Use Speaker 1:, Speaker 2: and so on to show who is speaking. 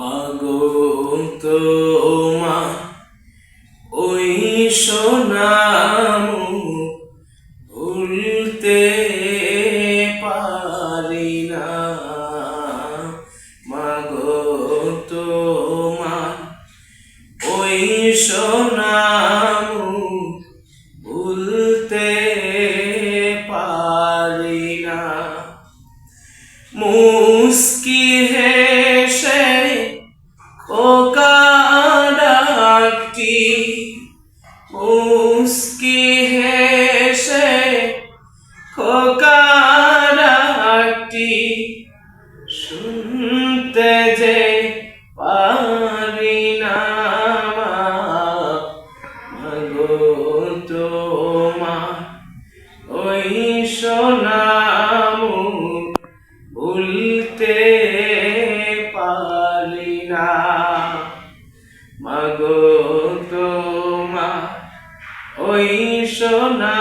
Speaker 1: মাগো তোমা, ওই সোনামু ভুলতে পারি না। মাগো তোমা, ওই সোনামু ভুলতে পারি না। মুস্কি হেসে মুস্কি হেসে খোকা ডাকটি শুনতে যে পারি না মাগো তোমার ওই সোনামু ভুলতে পারি না ওই সোনা